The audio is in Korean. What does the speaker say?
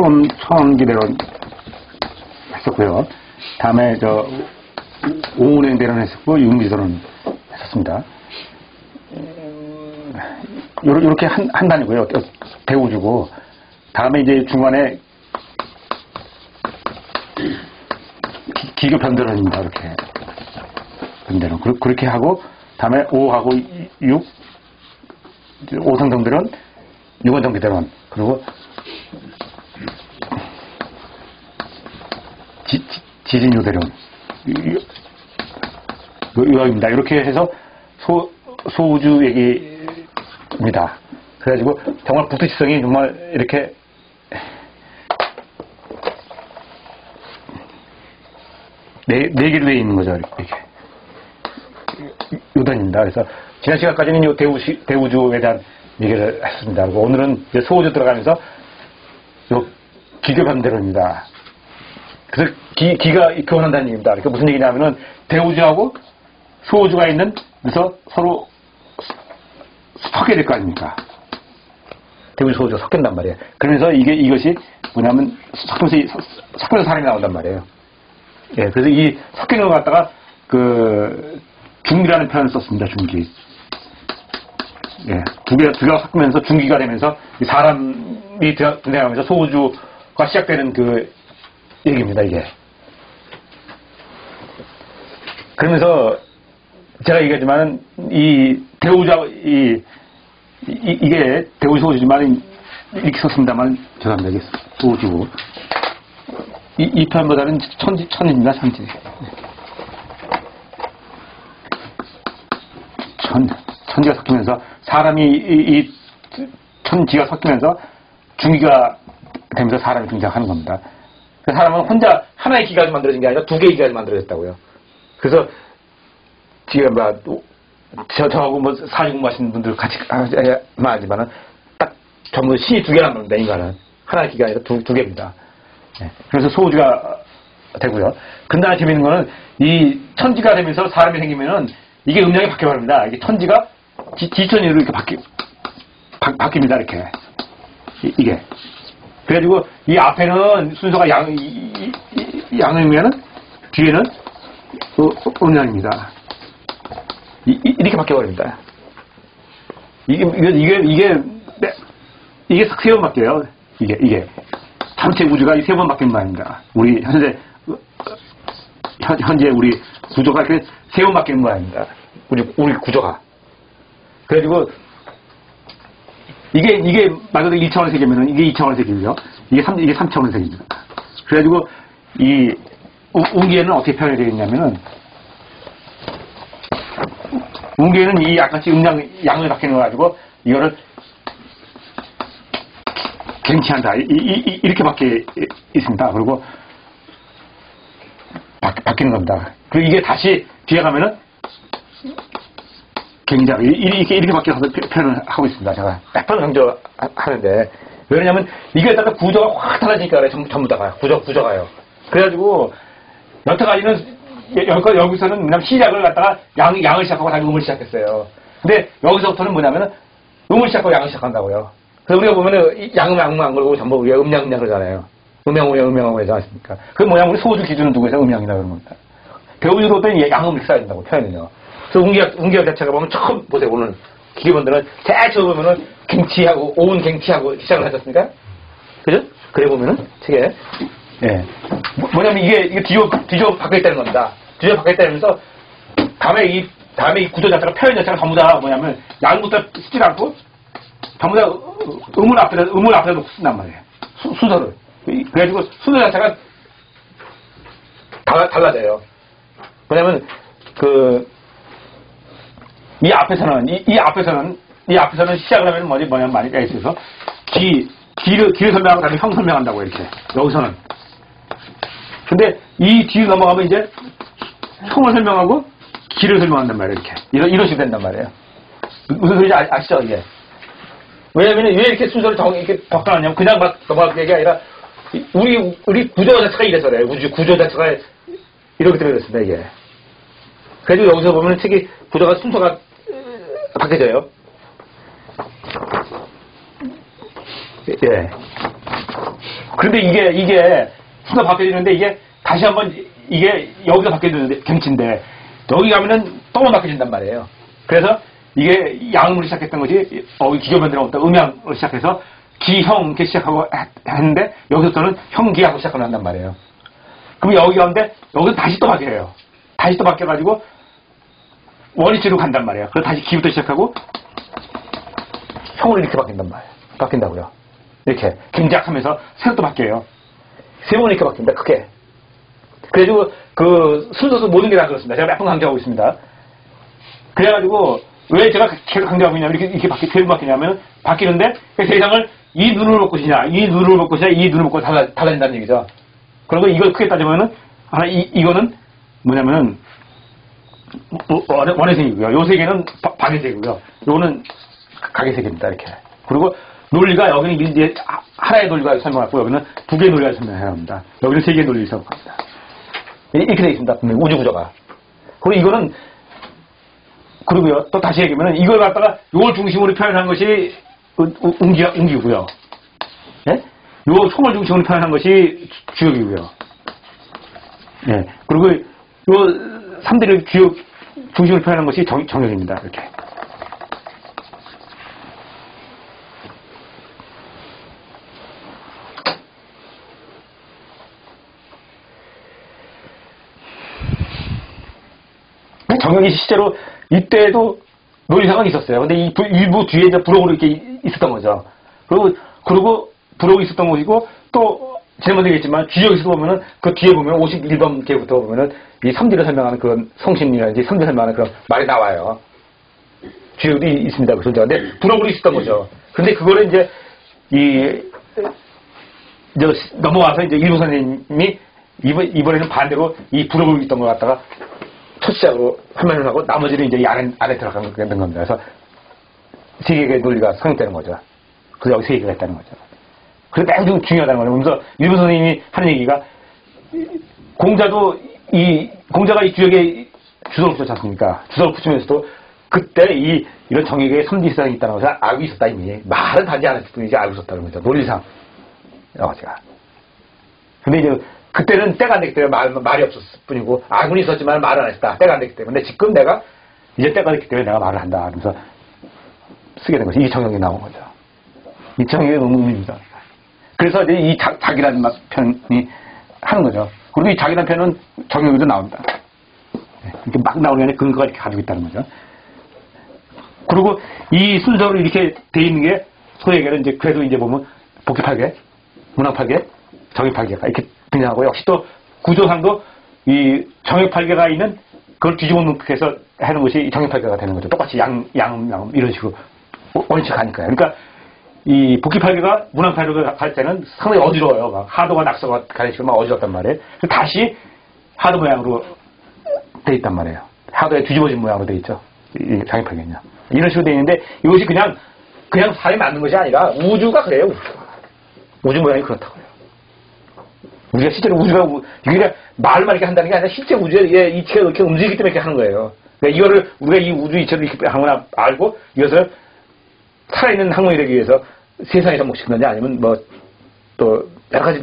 초음, 초음기대로 했었고요. 다음에 저 오은행 대론 했었고 융비대론 했었습니다. 요렇게 한, 한 단이고요. 배우주고 다음에 이제 중간에 기- 기교 변대론입니다. 이렇게 변대론 그- 그렇게 하고 다음에 5하고 6 오성정대론 6원정비대론 그리고 지, 진 요대론 이거입니다. 이렇게 해서 소, 소우주 얘기입니다. 그래가지고 정말 북두지성이 정말 이렇게 네, 네 개로 되어 있는 거죠. 이렇게. 요단입니다. 그래서 지난 시간까지는 요 대우시, 대우주에 대한 얘기를 했습니다. 그리고 오늘은 이제 소우주 들어가면서 요 기교 반대론입니다. 그래서 기, 기가 교환한다는 얘기입니다. 그러니까 무슨 얘기냐면은 대우주하고 소우주가 있는 데서 서로 섞게 될 거 아닙니까? 대우주 소우주가 섞인단 말이에요. 그러면서 이게 이것이 뭐냐면 섞면서 이- 섞면서 사람이 나온단 말이에요. 예, 그래서 이 섞이는 걸 갖다가 그 중기라는 표현을 썼습니다. 중기. 예, 두 개가 두 개가 섞으면서 중기가 되면서 이 사람이 드- 등장하면서 소우주가 시작되는 그 얘기입니다. 이게. 그러면서 제가 얘기하지만은 이 대우자 이, 이 이 게 대우 소우주지만 이렇게 썼습니다만 죄송합니다. 이게 소우주고 이, 이 편보다는 천지 천입니다. 천지. 천, 천지가 섞이면서 사람이 이, 이 천지가 섞이면서 중기가 되면서 사람이 등장하는 겁니다. 그 사람은 혼자 하나의 기가 만들어진 게 아니라 두 개의 기가 만들어졌다고요. 그래서 지금 뭐 저, 저하고 뭐 사회 공부하시는 분들 같이 말하지만은 딱 전부 신이 두 개란 말입니다. 인간은 하나의 기가 아니라 두, 두 개입니다. 예. 그래서 소우주가 되고요. 근다음에 재밌는 거는 이 천지가 되면서 사람이 생기면은 이게 음량이 바뀌어버립니다. 이게 천지가 지, 지천으로 이렇게 바뀌, 바, 바뀝니다. 이렇게. 이, 게 그래가지고 이 앞에는 순서가 양, 양이면은 뒤에는. 이, 이, 이렇게 바뀌어버립니다. 이게, 이게, 이게, 이게, 네, 이게 세 번 바뀌어요. 이게, 이게. 전체 우주가 이 세 번 바뀐 말입니다. 우리 현재, 어, 현, 현재 우리 구조가 이렇게 세번거 아닙니다. 우리, 우리 구조가. 그래가지고, 이게, 이게 말 그대로 1차원의 세계면은 이게 2차원의 세계고요. 이게 3, 이게 3차원의 세계입니다. 그래가지고, 이, 우- 운기에는 어떻게 표현이 되어 있냐면은, 운기에는 이 약간씩 음량, 양을 바뀌는 거 가지고, 이거를 갱치한다. 이, 이, 이, 렇게 밖에 있습니다. 그리고 바, 바뀌는 겁니다. 그리고 이게 다시 뒤에 가면은 굉장히 이렇게 이렇게 바뀌어서 표- 표현을 하고 있습니다. 제가 몇번 강조하는데 왜냐면 이게 다가 구조가 확 달라지니까 그래 전부, 전부 다가 구조 구조가요. 그래가지고 여태까지는 여기서 여기서는 그냥 시작을 갖다가 양 양을 시작하고 다시 음을 시작했어요. 근데 여기서부터는 뭐냐면은 음을 시작하고 양을 시작한다고요. 그래서 우리가 보면은 이 양음 양음 안 그러고 전부 우리가 음양 음양 그러잖아요. 음양 음양 음양 그러지 않습니까? 그 뭐냐 우리 소주 기준은 누구에서 음양이다 그러는 겁니다. 배우주로 된 양음을 써야 된다고 표현은요. 그래서 운기학 운기학 자체가 보면 처음 보세요 오늘 기계분들은 제일 처음 보면은 갱치하고 오은 갱치하고 시작을 하셨습니까? 그죠? 그래 보면은 책에 예 뭐- 뭐냐면 이게 이게 뒤로 뒤로 바뀌어 있다는 겁니다. 뒤로 바뀌어 있다면서 다음에 이 다음에 이 구조 자체가 표현 자체가 전부 다 뭐냐면 양부터 쓰지 않고 전부 다 음을 앞에다 음을 앞에다 놓고 쓴단 말이에요. 수, 순서를 이- 그래가지고 순서 자체가 달라, 달라져요. 왜냐면 그 이 앞에서는 이, 이 앞에서는 이 앞에서는 시작을 하면 뭐지 뭐냐면 많이 가 있어서 기 기를 기를 설명하고 다음에 형 설명한다고 이렇게. 여기서는. 근데 이 뒤로 넘어가면 이제 형을 설명하고 기를 설명한단 말이에요 이렇게. 이런 이런 식이 된단 말이에요. 무슨 소리인지 아, 아시죠? 이게. 왜냐면 왜 이렇게 순서를 정 이렇게 바꿔놨냐면 그냥 막 넘어갈 게 아니라 이- 우리 우리 구조 자체가 이래서 그래요. 우주 구조 자체가 이렇게 되어 있습니다 이게. 그래도 여기서 보면 책이 구조가 순서가 어, 바뀌어져요. 예. 그런데 이게, 이게, 순서 바뀌어지는데 이게 다시 한번 이게 여기서 바뀌어지는데, 경치인데, 여기 가면은 또만 바뀌어진단 말이에요. 그래서 이게 양음으로 시작했던 것이, 어, 기교변들은 어떤 음양으로 시작해서 기형 이렇게 시작하고 했- 했는데, 여기서부터는 형기하고 시작을 한단 말이에요. 그럼 여기 가운데, 여기서 다시 또 바뀌어요. 다시 또 바뀌어가지고, 원위치로 간단 말이에요. 그래서 다시 기부터 시작하고, 형으로 이렇게 바뀐단 말이에요. 바뀐다고요. 이렇게 김작하면서 새로 또 바뀌어요. 세 번 이렇게 바뀐다. 크게. 그래가지고 그 순서도 모든 게 다 그렇습니다. 제가 몇 번 강조하고 있습니다. 그래가지고 왜 제가 계속 강조하고 있냐면 이렇게 이렇게 바뀌 세번 바뀌냐면 바뀌는데 그 세상을 이 눈으로 볼 것이냐, 이 눈으로 볼 것이냐, 이 눈으로 볼 것이 달라 달라진다는 얘기죠. 그리고 이걸 크게 따지면은 하나 이 이거는 뭐냐면은 뭐, 원- 원의 세계고요. 요 세계는 바- 박의 세계고요. 요거는 세계입니다. 이렇게. 그리고 논리가 여기는 이제 하- 하나의 논리가 설명하고 여기는 두 개의 논리가 설명해야 합니다. 여기는 세 개의 논리를 설명합니다. 이- 이렇게 되어 있습니다. 우주 구조가. 그리고 이거는 그리고요. 또 다시 얘기하면 이걸 갖다가 요걸 중심으로 표현한 것이 은기, 은기고요. 예? 요 총을 중심으로 표현한 것이 주- 주역이고요. 예. 그리고 요 삼대를 주역 중심으로 표현한 것이 정, 정역입니다. 이렇게. 정역이 실제로 이때도 논리상은 있었어요. 근데 이 부- 일부 뒤에 이제 부록으로 이렇게 이- 있었던 거죠. 그리고, 그리고 부록이 있었던 것이고 또 지난번에 얘기했지만 주역에서 보면은 그 뒤에 보면 51번 계부터 보면은 이 삼지를 설명하는 그런 성신이라든지 삼지 설명하는 그런 말이 나와요. 주역도 이- 있습니다. 그 존재가. 근데 부록으로 있었던 거죠. 근데 그거를 이제 이 이제 넘어와서 이제 일부 선생님이 이번, 이번에는 반대로 이 부록으로 있던 걸 갖다가 첫 시작으로 판단을 하고 나머지는 이제 이 안에, 안에 들어간 게된 겁니다. 그래서 세 개의 논리가 성립되는 거죠. 그래서 여기 세 개가 있다는 거죠. 그게 매우 중요하다는 거예요. 그래서 일부 선생님이 하는 얘기가 공자도 이 공자가 이 주역에 주소를 붙였지 않습니까? 주소를 붙이면서도 그때 이 이런 정액의 선지사상이 있다는 것을 알고 있었다 이미 말은 하지 않았을 뿐이지 알고 있었다는 거죠. 논리상 여가지가. 근데 이제 그때는 때가 안 됐기 때문에 말, 말이 없었을 뿐이고 알고는 있었지만 말을 안 했다. 때가 안 됐기 때문에 지금 내가 이제 때가 됐기 때문에 내가 말을 한다. 그래서 쓰게 된 것이 이청용이 나온 거죠. 이청용의 의문입니다. 그래서 이제 이 자, 자기라는 막 편이 하는 거죠. 그리고 이 자기라는 편은 정용이도 나옵니다. 네, 이렇게 막 나오는 게 근거가 이렇게 가지고 있다는 거죠. 그리고 이 순서로 이렇게 돼 있는 게 소위 얘기하는 이제 그래도 이제 보면 복귀팔계, 문학팔계, 정액팔계가 이렇게 등장하고 역시 또 구조상도 이 정액팔계가 있는 그걸 뒤집어 놓고해서 하는 것이 이 정액팔계가 되는 거죠. 똑같이 양, 양, 양 이런 식으로 원칙 가니까요. 그러니까 이 복귀팔계가 문학팔계가 갈 때는 상당히 어지러워요. 막 하도가 낙서가 식으로 막 어지럽단 말이에요. 다시 하도 모양으로 돼 있단 말이에요. 하도에 뒤집어진 모양으로 돼 있죠. 이 장애팔계는요. 이런 식으로 돼 있는데 이것이 그냥 그냥 사람이 만든 것이 아니라 우주가 그래요. 우주가. 우주 모양이 그렇다고요. 우리가 실제로 우주가 우- 이게 그냥 말만 이렇게 한다는 게 아니라 실제 우주의 예, 이치가 이렇게 움직이기 때문에 이렇게 하는 거예요. 그러니까 이거를 우리가 이 우주 이치를 이렇게 하거나 알고 이것을 살아있는 학문이 되기 위해서 세상에 접목시키느냐 아니면 뭐 또 여러 가지